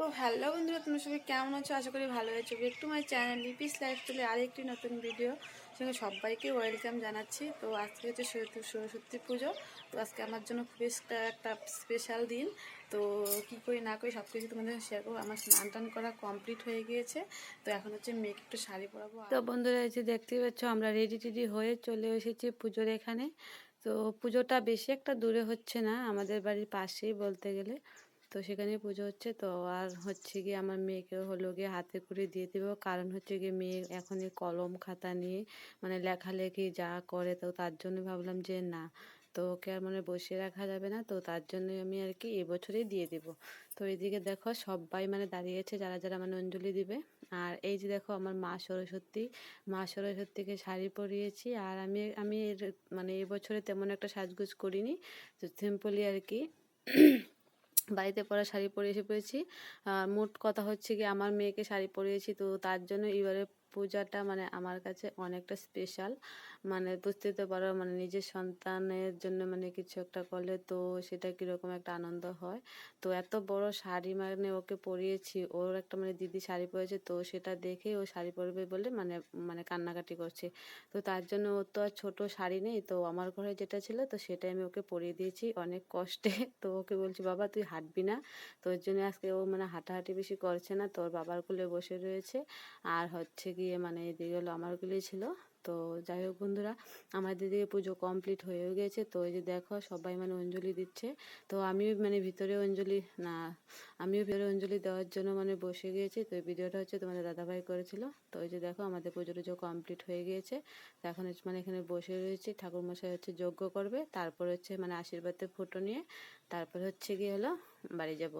তো হ্যালো বন্ধুরা, তোমরা সবাই কেমন আছো? আশা করি ভালো আছো। একটু মাই চ্যানেল লিপিস লাইফস্টাইলে আরেকটি নতুন ভিডিও সঙ্গে সবাইকে ওয়েলকাম জানাচ্ছি। তো আজকে হচ্ছে সরস্বতী পুজো। তো আজকে আমার জন্য খুবই একটা স্পেশাল দিন। তো কি করি না করি সব কিছু তোমাদের শেয়ার করব। আমার স্নান টান করা কমপ্লিট হয়ে গিয়েছে। তো এখন হচ্ছে মেয়েকে একটু শাড়ি পরাবো। তো বন্ধুরা, এই যে দেখতেই পাচ্ছ, আমরা রেডি টেডি হয়ে চলে এসেছি পুজোর এখানে। তো পুজোটা বেশি একটা দূরে হচ্ছে না আমাদের বাড়ির পাশেই বলতে গেলে। তো সেখানে পুজো হচ্ছে। তো আর হচ্ছে গিয়ে আমার মেয়েকে হলো গিয়ে হাতে করে দিয়ে দেবো। কারণ হচ্ছে গিয়ে মেয়ে এখন এই কলম খাতা নিয়ে মানে লেখালেখি যা করে তো তার জন্য ভাবলাম যে না, তো ওকে আর মানে বসিয়ে রাখা যাবে না। তো তার জন্য আমি আর কি এবছরেই দিয়ে দেব। তো এদিকে দেখো সবাই মানে দাঁড়িয়েছে যারা যারা মানে অঞ্জলি দিবে। আর এই যে দেখো আমার মা সরস্বতী, মা সরস্বতীকে শাড়ি পরিয়েছি। আর আমি আমি এর মানে এবছরে তেমন একটা সাজগোজ করিনি। তো সিম্পলি আর কি বাড়িতে পরা শাড়ি পরে এসে পড়েছি। মোট কথা হচ্ছে কি আমার মেয়েকে শাড়ি পরিয়েছি, তো তার জন্য এবারে পূজাটা মানে আমার কাছে অনেকটা স্পেশাল মানে বুঝতে তো পারো মানে নিজের সন্তানের জন্য মানে কিছু একটা করলে তো সেটা কীরকম একটা আনন্দ হয়। তো এত বড় শাড়ি মানে ওকে পরিয়েছি, ওর একটা মানে দিদি শাড়ি পরেছে, তো সেটা দেখেই ও শাড়ি পরবে বলে মানে মানে কান্নাকাটি করছে। তো তার জন্য ওর তো আর ছোটো শাড়ি নেই, তো আমার ঘরে যেটা ছিল তো সেটাই আমি ওকে পরিয়ে দিয়েছি অনেক কষ্টে। তো ওকে বলছি, বাবা, তুই হাঁটবি না? তো ওর জন্য আজকে ও মানে হাঁটাহাঁটি বেশি করছে না তোর বাবার কোলে বসে রয়েছে। আর হচ্ছে গিয়ে মানে এদিকে হলো আমার কোলেই ছিল। তো যাই হোক বন্ধুরা, আমার দিদিকে পুজো কমপ্লিট হয়েও গেছে। তো এই যে দেখো সবাই মানে অঞ্জলি দিচ্ছে। তো আমিও মানে ভিতরে অঞ্জলি, না, আমিও ভিতরে অঞ্জলি দেওয়ার জন্য মানে বসে গিয়েছি। তো ভিডিওটা হচ্ছে তোমাদের দাদাভাই করেছিল। তো ওই যে দেখো আমাদের পুজো টুজো কমপ্লিট হয়ে গিয়েছে। তো এখন হচ্ছে মানে এখানে বসে রয়েছি। ঠাকুরমশাই হচ্ছে যজ্ঞ করবে। তারপর হচ্ছে মানে আশীর্বাদের ফটো নিয়ে তারপর হচ্ছে গিয়ে হলো বাড়ি যাব।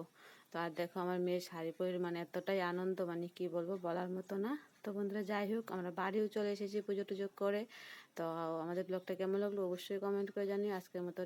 তো আর দেখো আমার মেয়ের শাড়ি পরে মানে এতটাই আনন্দ মানে কি বলব বলার মতো না। তো বন্ধুরা যাই হোক, আমরা বাড়িও চলে এসেছি পুজো টুজো করে। তো আমাদের ব্লগটা কেমন লাগল অবশ্যই কমেন্ট করে জানিও। আজকের মতো